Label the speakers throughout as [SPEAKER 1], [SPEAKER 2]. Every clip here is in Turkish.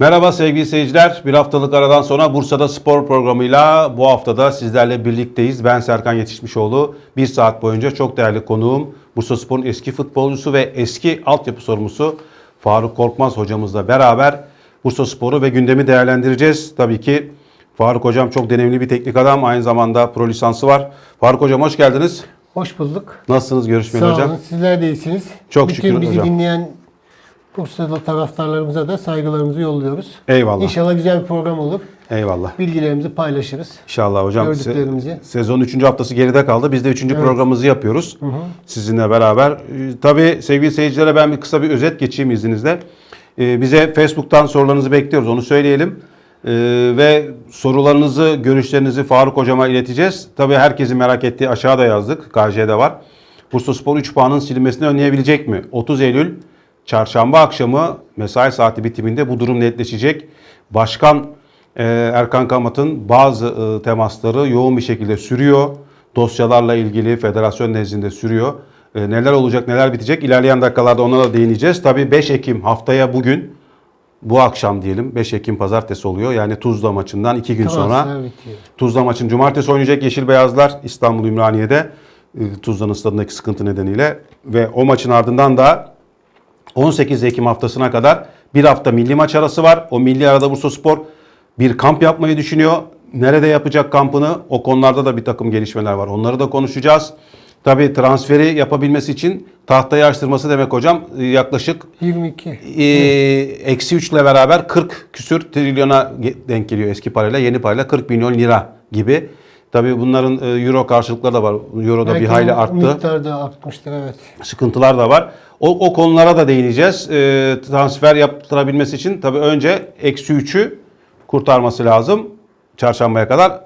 [SPEAKER 1] Merhaba sevgili seyirciler. Bir haftalık aradan sonra Bursa'da spor programıyla bu haftada sizlerle birlikteyiz. Ben Serkan Yetişmişoğlu. Bir saat boyunca çok değerli konuğum Bursa Spor'un eski futbolcusu ve eski altyapı sorumlusu Faruk Korkmaz hocamızla beraber Bursa Spor'u ve gündemi değerlendireceğiz. Tabii ki Faruk hocam çok deneyimli bir teknik adam. Aynı zamanda pro lisansı var. Faruk hocam hoş geldiniz.
[SPEAKER 2] Hoş bulduk.
[SPEAKER 1] Nasılsınız görüşmeyeli
[SPEAKER 2] Sağ
[SPEAKER 1] hocam?
[SPEAKER 2] olun. Sizler de iyisiniz.
[SPEAKER 1] Çok
[SPEAKER 2] Bütün
[SPEAKER 1] şükür
[SPEAKER 2] bizi
[SPEAKER 1] hocam.
[SPEAKER 2] dinleyen Bursa'da taraftarlarımıza da saygılarımızı yolluyoruz.
[SPEAKER 1] Eyvallah.
[SPEAKER 2] İnşallah güzel bir program olur.
[SPEAKER 1] Eyvallah.
[SPEAKER 2] Bilgilerimizi paylaşırız.
[SPEAKER 1] İnşallah hocam. Se-
[SPEAKER 2] Gördüklerimizi.
[SPEAKER 1] Sezonun 3. haftası geride kaldı. Biz de 3. programımızı yapıyoruz. Sizinle beraber. Ee, Tabii sevgili seyircilere ben bir kısa bir özet geçeyim izninizle. Ee, Bize Facebook'tan sorularınızı bekliyoruz. Onu söyleyelim. Ee, Ve sorularınızı, görüşlerinizi Faruk hocama ileteceğiz. Tabii herkesin merak ettiği aşağıda yazdık. KJ'de var. Bursa Spor 3 puanın silinmesini önleyebilecek mi? 30 Eylül Çarşamba akşamı mesai saati bitiminde bu durum netleşecek. Başkan e, Erkan Kamat'ın bazı e, temasları yoğun bir şekilde sürüyor. Dosyalarla ilgili federasyon nezdinde sürüyor. E, neler olacak, neler bitecek ilerleyen dakikalarda ona da değineceğiz. Tabii 5 Ekim haftaya bugün, bu akşam diyelim 5 Ekim pazartesi oluyor. Yani Tuzla maçından 2 gün sonra
[SPEAKER 2] Transfer bitiyor.
[SPEAKER 1] Tuzla maçın cumartesi oynayacak Yeşil Beyazlar İstanbul Ümraniye'de Tuzla'nın stadındaki sıkıntı nedeniyle ve o maçın ardından da 18 Ekim haftasına kadar bir hafta milli maç arası var. O milli arada Bursa Spor bir kamp yapmayı düşünüyor. Nerede yapacak kampını? O konularda da bir takım gelişmeler var. Onları da konuşacağız. Tabii transferi yapabilmesi için tahtayı açtırması demek hocam e, yaklaşık
[SPEAKER 2] 22.
[SPEAKER 1] e, eksi 3 ile beraber 40 küsür trilyona denk geliyor eski parayla. Yeni parayla 40 milyon lira gibi. Tabii bunların e, euro karşılıkları da var. Euro da bir hayli arttı.
[SPEAKER 2] Miktar da artmıştır evet.
[SPEAKER 1] Sıkıntılar da var. O, o konulara da değineceğiz. E, transfer yaptırabilmesi için tabii önce eksi 3'ü kurtarması lazım. Çarşambaya kadar.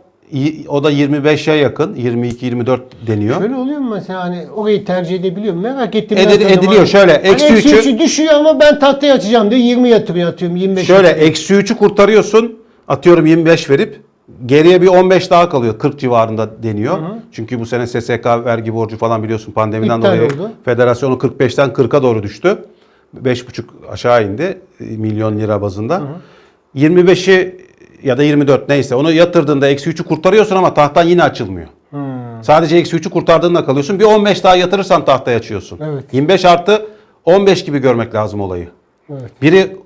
[SPEAKER 1] O da 25'e yakın. 22-24 deniyor.
[SPEAKER 2] Şöyle oluyor mu mesela hani orayı tercih edebiliyor mu? Merak ettim.
[SPEAKER 1] Edil- ediliyor.
[SPEAKER 2] Hani-
[SPEAKER 1] Şöyle,
[SPEAKER 2] hani
[SPEAKER 1] eksi üçü-
[SPEAKER 2] üçü düşüyor ama ben tahtayı açacağım diyor. 20 yatırıyor atıyorum. 25
[SPEAKER 1] Şöyle eksi 3'ü kurtarıyorsun. Atıyorum 25 verip geriye bir 15 daha kalıyor. 40 civarında deniyor. Çünkü bu sene SSK vergi borcu falan biliyorsun pandemiden
[SPEAKER 2] İptal
[SPEAKER 1] dolayı
[SPEAKER 2] oldu.
[SPEAKER 1] federasyonu 45'ten 40'a doğru düştü. 5,5 aşağı indi e, milyon lira bazında. 25'i ya da 24 neyse onu yatırdığında eksi 3'ü kurtarıyorsun ama tahtan yine açılmıyor. Sadece eksi 3'ü kurtardığında kalıyorsun. Bir 15 daha yatırırsan tahtayı açıyorsun.
[SPEAKER 2] Evet.
[SPEAKER 1] 25 artı 15 gibi görmek lazım olayı.
[SPEAKER 2] Evet.
[SPEAKER 1] Biri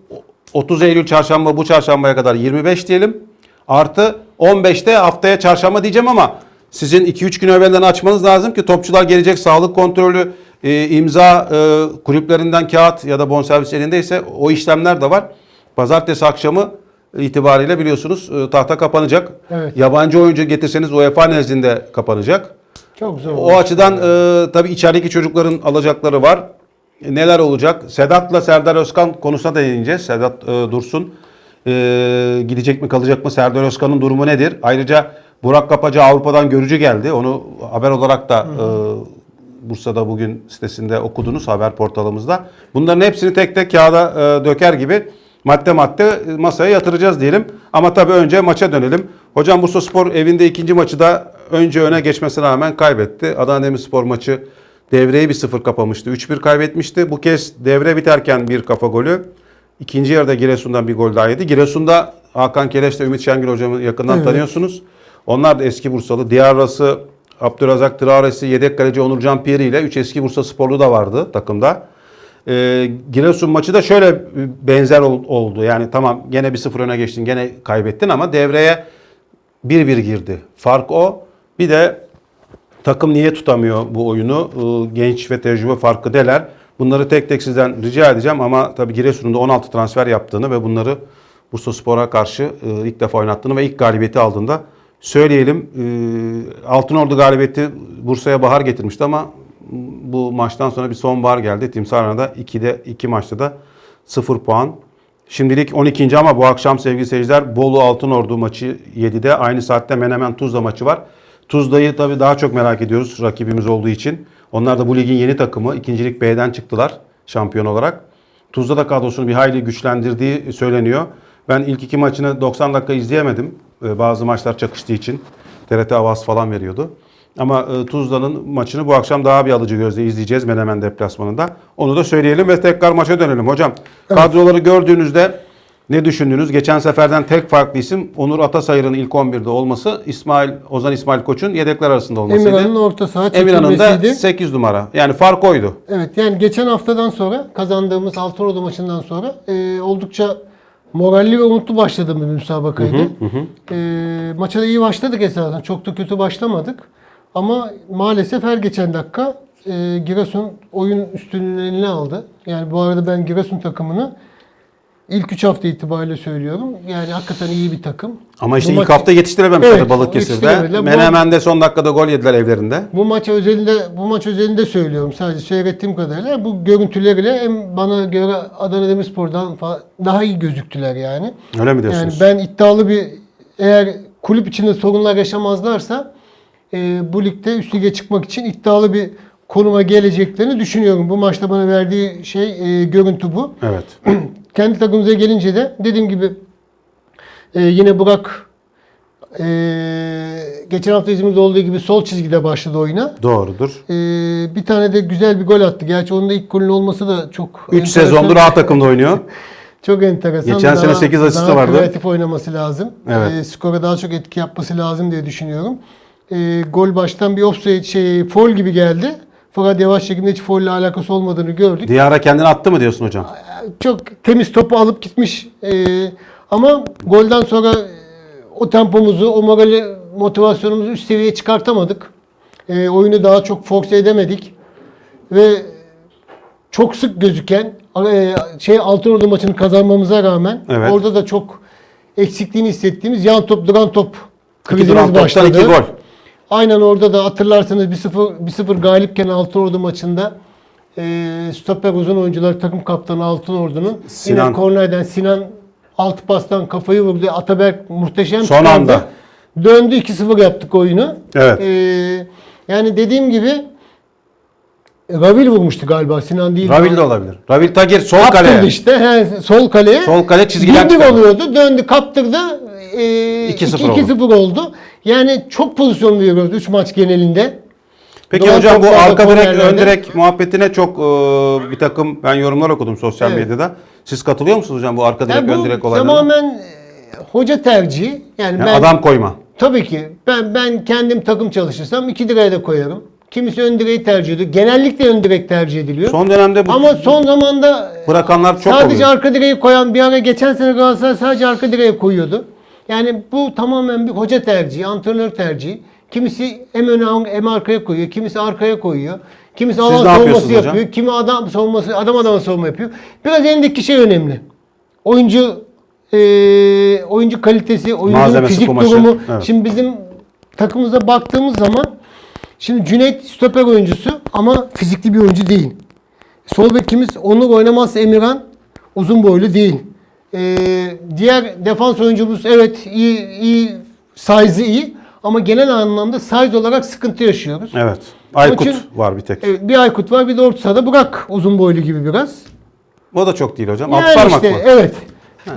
[SPEAKER 1] 30 Eylül çarşamba bu çarşambaya kadar 25 diyelim. Artı 15'te haftaya çarşamba diyeceğim ama sizin 2-3 gün evvelden açmanız lazım ki topçular gelecek sağlık kontrolü, e, imza e, kulüplerinden kağıt ya da bonservis elindeyse o işlemler de var. Pazartesi akşamı itibariyle biliyorsunuz e, tahta kapanacak.
[SPEAKER 2] Evet.
[SPEAKER 1] Yabancı oyuncu getirseniz UEFA nezdinde kapanacak.
[SPEAKER 2] Çok zor.
[SPEAKER 1] O açıdan e, tabii içerideki çocukların alacakları var. E, neler olacak? Sedat'la Serdar Özkan konusuna da değineceğiz. Sedat e, Dursun e, gidecek mi kalacak mı? Serdar Özkan'ın durumu nedir? Ayrıca Burak Kapacı Avrupa'dan görücü geldi. Onu haber olarak da e, Bursa'da bugün sitesinde okudunuz haber portalımızda. Bunların hepsini tek tek kağıda e, döker gibi madde madde masaya yatıracağız diyelim. Ama tabii önce maça dönelim. Hocam Bursa Spor evinde ikinci maçı da önce öne geçmesine rağmen kaybetti. Adana Demirspor maçı devreyi bir sıfır kapamıştı. 3-1 kaybetmişti. Bu kez devre biterken bir kafa golü. İkinci yarıda Giresun'dan bir gol daha yedi. Giresun'da Hakan Keleş ile Ümit Şengül hocamı yakından
[SPEAKER 2] Evet.
[SPEAKER 1] tanıyorsunuz. Onlar da eski Bursalı. Diarra'sı, Abdürazak Traoresi, yedek kaleci Onurcan Piri ile 3 eski Bursa sporlu da vardı takımda. Ee, Giresun maçı da şöyle benzer ol- oldu. Yani tamam gene bir sıfır öne geçtin, gene kaybettin ama devreye 1-1 girdi. Fark o. Bir de takım niye tutamıyor bu oyunu? Ee, Genç ve tecrübe farkı deler. Bunları tek tek sizden rica edeceğim ama tabii Giresun'un da 16 transfer yaptığını ve bunları Bursa Spor'a karşı e, ilk defa oynattığını ve ilk galibiyeti aldığında söyleyelim. Ee, Altınordu galibiyeti Bursa'ya bahar getirmişti ama bu maçtan sonra bir sonbahar geldi. Timsah Arena'da 2'de 2 maçta da 0 puan. Şimdilik 12. ama bu akşam sevgili seyirciler Bolu Altınordu maçı 7'de. Aynı saatte Menemen Tuzla maçı var. Tuzla'yı tabii daha çok merak ediyoruz rakibimiz olduğu için. Onlar da bu ligin yeni takımı. İkincilik B'den çıktılar şampiyon olarak. Tuzla da kadrosunu bir hayli güçlendirdiği söyleniyor. Ben ilk iki maçını 90 dakika izleyemedim. Ee, Bazı maçlar çakıştığı için. TRT Avaz falan veriyordu. Ama e, Tuzla'nın maçını bu akşam daha bir alıcı gözle izleyeceğiz Menemen deplasmanında. Onu da söyleyelim ve tekrar maça dönelim. Hocam kadroları gördüğünüzde Ne düşündünüz? Geçen seferden tek farklı isim Onur Atasayır'ın ilk 11'de olması, İsmail Ozan İsmail Koç'un yedekler arasında olmasıydı.
[SPEAKER 2] Emirhan'ın orta saha
[SPEAKER 1] Emirhan'ın da
[SPEAKER 2] çekilmesiydi.
[SPEAKER 1] 8 numara. Yani fark oydu.
[SPEAKER 2] Evet yani geçen haftadan sonra kazandığımız Altınordu maçından sonra e, oldukça moralli ve umutlu başladığımız bir müsabakaydı. E, maça da iyi başladık esasen. Çok da kötü başlamadık. Ama maalesef her geçen dakika e, Giresun oyun üstünlüğünü eline aldı. Yani bu arada ben Giresun takımını ilk 3 hafta itibariyle söylüyorum. Yani hakikaten iyi bir takım.
[SPEAKER 1] Ama işte
[SPEAKER 2] Bu
[SPEAKER 1] ilk
[SPEAKER 2] maç-
[SPEAKER 1] hafta yetiştirememişler
[SPEAKER 2] Evet,
[SPEAKER 1] Balıkesir'de.
[SPEAKER 2] yetiştiremediler. Bu-
[SPEAKER 1] Menemen'de son dakikada gol yediler evlerinde.
[SPEAKER 2] Bu maç özelinde bu maç özelinde söylüyorum sadece seyrettiğim kadarıyla bu görüntüleriyle hem bana göre Adana Demirspor'dan daha iyi gözüktüler yani.
[SPEAKER 1] Öyle mi
[SPEAKER 2] Yani
[SPEAKER 1] diyorsunuz?
[SPEAKER 2] ben iddialı bir eğer kulüp içinde sorunlar yaşamazlarsa e, bu ligde üst lige çıkmak için iddialı bir konuma geleceklerini düşünüyorum. Bu maçta bana verdiği şey e, görüntü bu.
[SPEAKER 1] Evet.
[SPEAKER 2] Kendi takımımıza gelince de dediğim gibi e, yine Burak e, geçen hafta İzmir'de olduğu gibi sol çizgide başladı oyuna.
[SPEAKER 1] Doğrudur.
[SPEAKER 2] E, bir tane de güzel bir gol attı. Gerçi onun da ilk golün olması da çok
[SPEAKER 1] 3
[SPEAKER 2] enteresan.
[SPEAKER 1] sezondur A takımda oynuyor.
[SPEAKER 2] Çok enteresan.
[SPEAKER 1] Geçen sene
[SPEAKER 2] Daha-
[SPEAKER 1] sekiz asisti
[SPEAKER 2] daha
[SPEAKER 1] vardı.
[SPEAKER 2] kreatif oynaması lazım.
[SPEAKER 1] Evet.
[SPEAKER 2] E, skora daha çok etki yapması lazım diye düşünüyorum. E, gol baştan bir offside şey foul gibi geldi. Fakat yavaş çekimde hiç foul ile alakası olmadığını gördük.
[SPEAKER 1] Diyara kendini attı mı diyorsun hocam?
[SPEAKER 2] çok temiz topu alıp gitmiş. Ee, ama golden sonra e, o tempomuzu, o morali, motivasyonumuzu üst seviyeye çıkartamadık. Ee, oyunu daha çok force edemedik. Ve çok sık gözüken e, şey Altınordu maçını kazanmamıza rağmen
[SPEAKER 1] Evet.
[SPEAKER 2] orada da çok eksikliğini hissettiğimiz yan top, duran top krizimiz başladı.
[SPEAKER 1] iki gol.
[SPEAKER 2] Aynen orada da hatırlarsanız 1-0 1-0 galipken Altınordu maçında e, stoper uzun oyuncular takım kaptanı Altınordu'nun
[SPEAKER 1] Sinan.
[SPEAKER 2] yine kornerden Sinan alt pastan kafayı vurdu. Ataberk muhteşem
[SPEAKER 1] Son
[SPEAKER 2] çıkardı.
[SPEAKER 1] anda.
[SPEAKER 2] Döndü 2-0 yaptık oyunu.
[SPEAKER 1] Evet.
[SPEAKER 2] E, yani dediğim gibi Ravil vurmuştu galiba Sinan değil.
[SPEAKER 1] Ravil de olabilir. Ravil Tagir sol
[SPEAKER 2] Kaptırdı
[SPEAKER 1] kaleye.
[SPEAKER 2] işte. He, sol kaleye.
[SPEAKER 1] Sol kale çizgiden çıkardı.
[SPEAKER 2] oluyordu. Döndü kaptırdı. E,
[SPEAKER 1] 2-0
[SPEAKER 2] 2-0 oldu. Yani çok pozisyon veriyoruz 3 maç genelinde.
[SPEAKER 1] Peki
[SPEAKER 2] Duran
[SPEAKER 1] hocam bu arka direk ön direk muhabbetine çok e, bir takım ben yorumlar okudum sosyal
[SPEAKER 2] Evet.
[SPEAKER 1] medyada. Siz katılıyor musunuz hocam bu arka direk
[SPEAKER 2] Yani
[SPEAKER 1] ön direk olaylarına?
[SPEAKER 2] tamamen e, hoca tercihi. Yani,
[SPEAKER 1] Yani
[SPEAKER 2] ben
[SPEAKER 1] adam koyma.
[SPEAKER 2] tabii ki ben ben kendim takım çalışırsam iki direğe de koyarım. Kimisi ön direği tercih ediyor. Genellikle ön direk tercih ediliyor.
[SPEAKER 1] Son dönemde bu
[SPEAKER 2] Ama son zamanda e,
[SPEAKER 1] bırakanlar çok
[SPEAKER 2] sadece
[SPEAKER 1] oluyor.
[SPEAKER 2] arka direği koyan bir ara geçen sene Galatasaray sadece arka direğe koyuyordu. Yani bu tamamen bir hoca tercihi, antrenör tercihi. Kimisi hem öne hem arkaya koyuyor, kimisi arkaya koyuyor. Kimisi alan
[SPEAKER 1] ne
[SPEAKER 2] savunması yapıyor,
[SPEAKER 1] hocam?
[SPEAKER 2] kimi adam savunması, adam adama savunma yapıyor. Biraz elindeki şey önemli. Oyuncu eee, oyuncu kalitesi, oyuncunun fizik
[SPEAKER 1] kumaşı.
[SPEAKER 2] durumu.
[SPEAKER 1] Evet.
[SPEAKER 2] Şimdi bizim takımımıza baktığımız zaman şimdi Cüneyt stoper oyuncusu ama fizikli bir oyuncu değil. Sol bekimiz Onur oynamazsa Emirhan uzun boylu değil. Ee, diğer defans oyuncumuz evet iyi, iyi size'ı iyi ama genel anlamda size olarak sıkıntı yaşıyoruz.
[SPEAKER 1] Evet. Aykut
[SPEAKER 2] için-
[SPEAKER 1] var bir tek.
[SPEAKER 2] Evet, bir Aykut var bir de orta sahada Burak uzun boylu gibi biraz.
[SPEAKER 1] O da çok değil hocam.
[SPEAKER 2] Yani
[SPEAKER 1] parmak
[SPEAKER 2] işte
[SPEAKER 1] mı?
[SPEAKER 2] evet.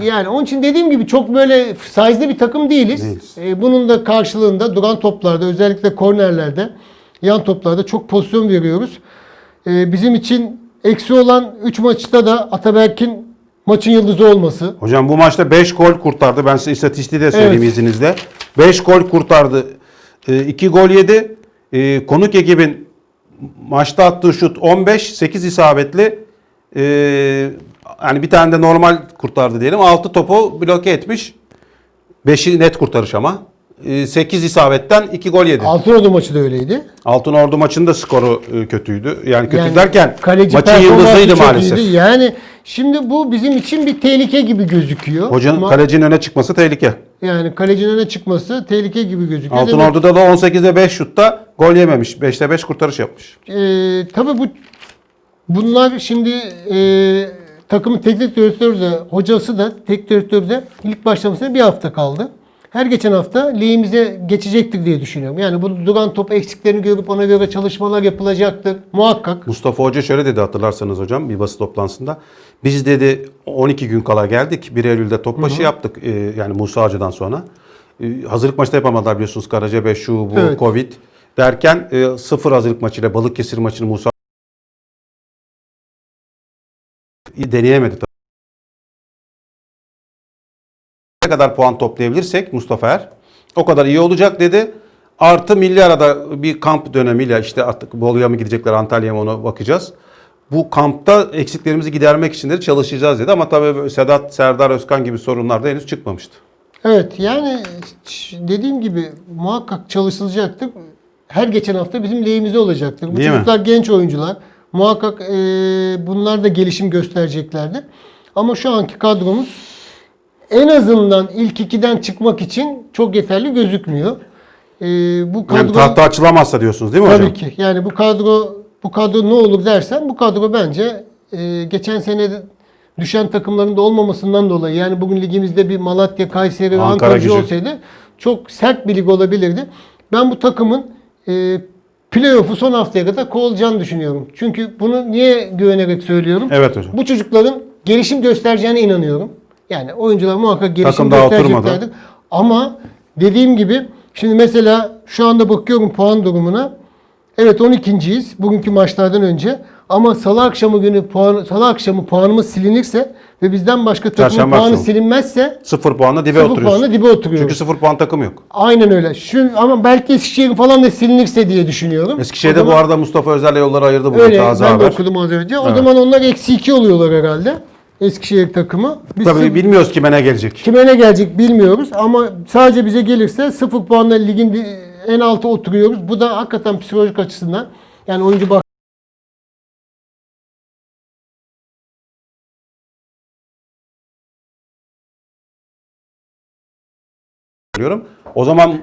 [SPEAKER 2] Yani onun için dediğim gibi çok böyle size'lı bir takım değiliz.
[SPEAKER 1] Değiliz.
[SPEAKER 2] Ee, bunun da karşılığında duran toplarda özellikle kornerlerde yan toplarda çok pozisyon veriyoruz. Ee, bizim için eksi olan 3 maçta da Ataberk'in maçın yıldızı olması.
[SPEAKER 1] Hocam bu maçta 5 gol kurtardı. Ben size istatistiği de söyleyeyim
[SPEAKER 2] Evet.
[SPEAKER 1] izninizle. 5 gol kurtardı. 2 gol yedi. E, konuk ekibin maçta attığı şut 15, 8 isabetli. E, yani bir tane de normal kurtardı diyelim. 6 topu bloke etmiş. 5'i net kurtarış ama. 8 isabetten 2 gol yedi.
[SPEAKER 2] Altınordu maçı da öyleydi.
[SPEAKER 1] Altın Ordu maçında skoru e, kötüydü. Yani kötü
[SPEAKER 2] Yani
[SPEAKER 1] derken maçın yıldızıydı maalesef.
[SPEAKER 2] iyiydi. Yani şimdi bu bizim için bir tehlike gibi gözüküyor.
[SPEAKER 1] Hocanın
[SPEAKER 2] Ama
[SPEAKER 1] kalecinin öne çıkması tehlike.
[SPEAKER 2] yani kalecinin öne çıkması tehlike gibi gözüküyor.
[SPEAKER 1] Altın
[SPEAKER 2] Demek
[SPEAKER 1] Ordu'da da 18'de 5 şutta gol yememiş. 5'te 5 kurtarış yapmış.
[SPEAKER 2] Ee, tabii bu bunlar şimdi e, takımın teknik direktörü de hocası da teknik direktörü de ilk başlamasına bir hafta kaldı. Her geçen hafta lehimize geçecektir diye düşünüyorum. Yani bu duran top eksiklerini görüp ona göre çalışmalar yapılacaktır. Muhakkak.
[SPEAKER 1] Mustafa Hoca şöyle dedi hatırlarsanız hocam bir basın toplantısında. Biz dedi 12 gün kala geldik. 1 Eylül'de top başı yaptık. Ee, yani Musa Hoca'dan sonra. Ee, hazırlık maçı da yapamadılar biliyorsunuz. Karacabey şu bu
[SPEAKER 2] Evet.
[SPEAKER 1] Covid derken e, sıfır hazırlık maçıyla Balıkesir maçını Musa deneyemedi kadar puan toplayabilirsek Mustafa Er o kadar iyi olacak dedi. Artı milli arada bir kamp dönemiyle işte artık Bolu'ya mı gidecekler Antalya'ya mı ona bakacağız. Bu kampta eksiklerimizi gidermek için de çalışacağız dedi ama tabii Sedat, Serdar Özkan gibi sorunlar da henüz çıkmamıştı.
[SPEAKER 2] Evet yani dediğim gibi muhakkak çalışılacaktır. Her geçen hafta bizim lehimize olacaktır. Bu
[SPEAKER 1] Değil mi?
[SPEAKER 2] çocuklar genç oyuncular. Muhakkak e, bunlar da gelişim göstereceklerdir. Ama şu anki kadromuz en azından ilk ikiden çıkmak için çok yeterli gözükmüyor. E, bu kadro
[SPEAKER 1] Yani tahta açılamazsa diyorsunuz değil mi hocam?
[SPEAKER 2] tabii ki yani bu kadro bu kadro ne olur dersen bu kadro bence e, geçen sene düşen takımların da olmamasından dolayı yani bugün ligimizde bir Malatya, Kayseri ve
[SPEAKER 1] Ankara
[SPEAKER 2] gücü. olsaydı çok sert bir lig olabilirdi. Ben bu takımın e, playoff'u son haftaya kadar kovulacağını düşünüyorum. Çünkü bunu niye güvenerek söylüyorum?
[SPEAKER 1] Evet hocam.
[SPEAKER 2] Bu çocukların gelişim göstereceğine inanıyorum. Yani oyuncular muhakkak gelişim
[SPEAKER 1] Takım daha oturmadı.
[SPEAKER 2] göstereceklerdir. Ama dediğim gibi şimdi mesela şu anda bakıyorum puan durumuna. Evet 12.yiz bugünkü maçlardan önce. Ama salı akşamı günü puan salı akşamı puanımız silinirse ve bizden başka takımın
[SPEAKER 1] Çarşamba
[SPEAKER 2] puanı
[SPEAKER 1] akşamı.
[SPEAKER 2] silinmezse
[SPEAKER 1] Sıfır puanla dibe
[SPEAKER 2] sıfır
[SPEAKER 1] oturuyorsun.
[SPEAKER 2] puanla dibe oturuyoruz.
[SPEAKER 1] Çünkü sıfır puan takım yok.
[SPEAKER 2] Aynen öyle. Şu, ama belki Eskişehir falan da silinirse diye düşünüyorum.
[SPEAKER 1] Eskişehir'de
[SPEAKER 2] O
[SPEAKER 1] bu
[SPEAKER 2] zaman-
[SPEAKER 1] arada Mustafa Özer'le yolları ayırdı bugün
[SPEAKER 2] Öyle
[SPEAKER 1] taze
[SPEAKER 2] ben de
[SPEAKER 1] haber.
[SPEAKER 2] okudum az önce. O zaman onlar eksi 2 oluyorlar herhalde. Eskişehir takımı. Biz
[SPEAKER 1] Tabii
[SPEAKER 2] sıfır-
[SPEAKER 1] bilmiyoruz kime ne gelecek.
[SPEAKER 2] kime ne gelecek bilmiyoruz ama sadece bize gelirse 0 puanla ligin en altı oturuyoruz. Bu da hakikaten psikolojik açısından yani oyuncu bak.
[SPEAKER 1] O zaman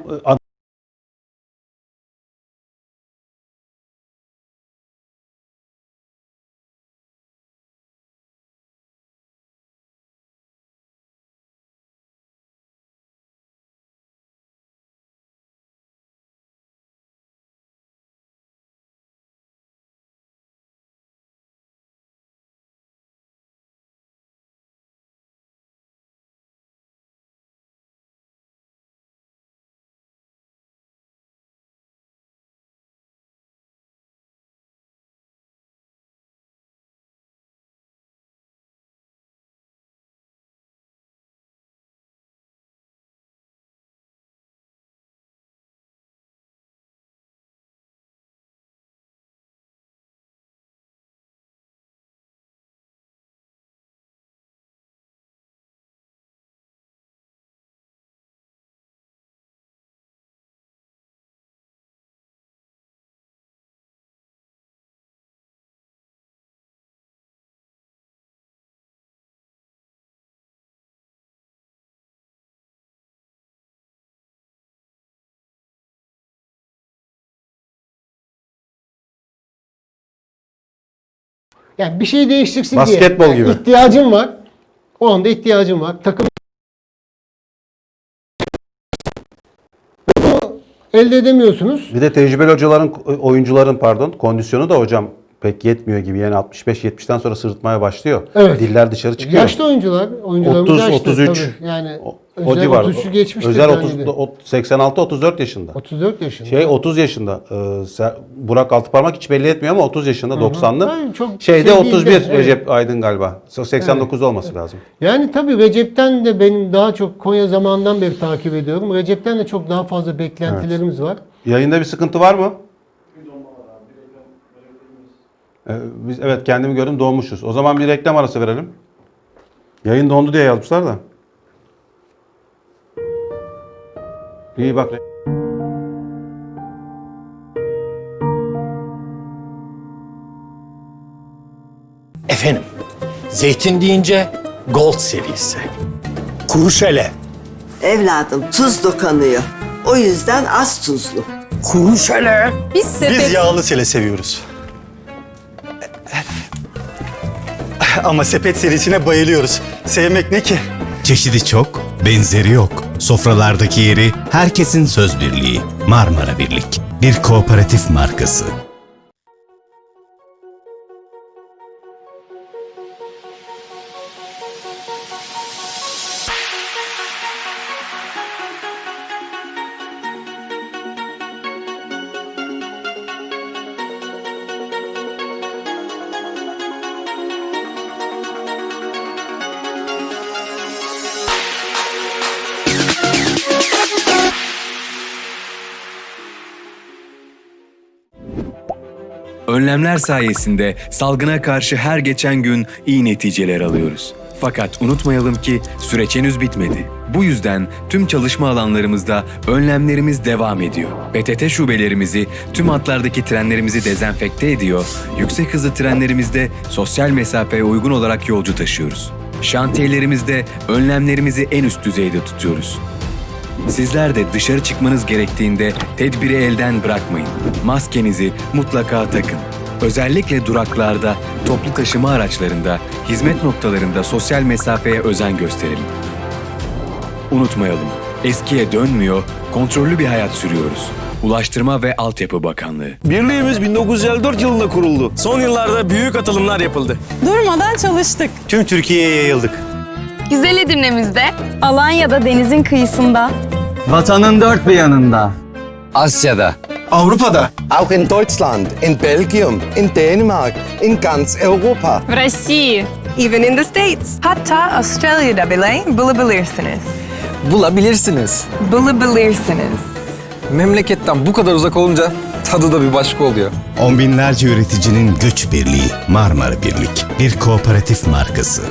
[SPEAKER 2] yani bir şey değiştirsin diye.
[SPEAKER 1] Basketbol gibi.
[SPEAKER 2] ihtiyacım var. O anda ihtiyacım var. Takım elde edemiyorsunuz.
[SPEAKER 1] bir de tecrübeli hocaların oyuncuların pardon kondisyonu da hocam pek yetmiyor gibi. Yani 65-70'ten sonra sırıtmaya başlıyor.
[SPEAKER 2] Evet.
[SPEAKER 1] Diller dışarı çıkıyor.
[SPEAKER 2] Yaşlı oyuncular, oyuncularımız
[SPEAKER 1] 30
[SPEAKER 2] yaşlı
[SPEAKER 1] 33
[SPEAKER 2] tabii. Yani
[SPEAKER 1] o,
[SPEAKER 2] özel
[SPEAKER 1] o civar.
[SPEAKER 2] 33'ü geçmiştir
[SPEAKER 1] Özel
[SPEAKER 2] bence
[SPEAKER 1] 30
[SPEAKER 2] de.
[SPEAKER 1] o- 86 34 yaşında.
[SPEAKER 2] 34 yaşında.
[SPEAKER 1] Şey 30 yaşında. Ee, Ser- Burak Altıparmak hiç belli etmiyor ama 30 yaşında 90'lı.
[SPEAKER 2] Hayır, çok
[SPEAKER 1] Şeyde
[SPEAKER 2] şey değil de,
[SPEAKER 1] 31
[SPEAKER 2] evet.
[SPEAKER 1] Recep Aydın galiba. 89 olması lazım.
[SPEAKER 2] Yani tabii Recep'ten de benim daha çok Konya zamanından beri takip ediyorum. Recep'ten de çok daha fazla beklentilerimiz var.
[SPEAKER 1] Yayında bir sıkıntı var mı? Ee, biz evet kendimi gördüm donmuşuz. O zaman bir reklam arası verelim. Yayın dondu diye yazmışlar da. İyi bak.
[SPEAKER 3] Efendim, zeytin deyince Gold serisi. Kuruşele,
[SPEAKER 4] Evladım tuz dokanıyor. O yüzden az tuzlu.
[SPEAKER 3] kuruşele.
[SPEAKER 5] Biz sepet...
[SPEAKER 6] Biz yağlı sele seviyoruz. Ama sepet serisine bayılıyoruz. Sevmek ne ki?
[SPEAKER 7] Çeşidi çok, benzeri yok. Sofralardaki yeri herkesin söz birliği. Marmara Birlik. Bir kooperatif markası.
[SPEAKER 5] Önlemler sayesinde salgına karşı her geçen gün iyi neticeler alıyoruz. Fakat unutmayalım ki süreç henüz bitmedi. Bu yüzden tüm çalışma alanlarımızda önlemlerimiz devam ediyor. PTT şubelerimizi, tüm hatlardaki trenlerimizi dezenfekte ediyor, yüksek hızlı trenlerimizde sosyal mesafeye uygun olarak yolcu taşıyoruz. Şantiyelerimizde önlemlerimizi en üst düzeyde tutuyoruz. Sizler de dışarı çıkmanız gerektiğinde tedbiri elden bırakmayın. Maskenizi mutlaka takın. Özellikle duraklarda, toplu taşıma araçlarında, hizmet noktalarında sosyal mesafeye özen gösterelim. Unutmayalım, eskiye dönmüyor, kontrollü bir hayat sürüyoruz. Ulaştırma ve Altyapı Bakanlığı.
[SPEAKER 8] Birliğimiz 1954 yılında kuruldu. Son yıllarda büyük atılımlar yapıldı.
[SPEAKER 9] Durmadan çalıştık.
[SPEAKER 6] Tüm Türkiye'ye yayıldık.
[SPEAKER 9] Güzel Edirne'mizde, Alanya'da denizin kıyısında,
[SPEAKER 8] Vatanın dört bir yanında.
[SPEAKER 10] Asya'da,
[SPEAKER 8] Avrupa'da.
[SPEAKER 10] auch in Deutschland, in Belgium, in Dänemark, in ganz Europa.
[SPEAKER 9] в России,
[SPEAKER 11] Even in the States. Hatta Avustralya'da bile bulabilirsiniz.
[SPEAKER 10] Bulabilirsiniz.
[SPEAKER 11] Bulabilirsiniz.
[SPEAKER 8] Memleketten bu kadar uzak olunca tadı da bir başka oluyor.
[SPEAKER 7] On binlerce üreticinin güç birliği Marmara Birlik. Bir kooperatif markası.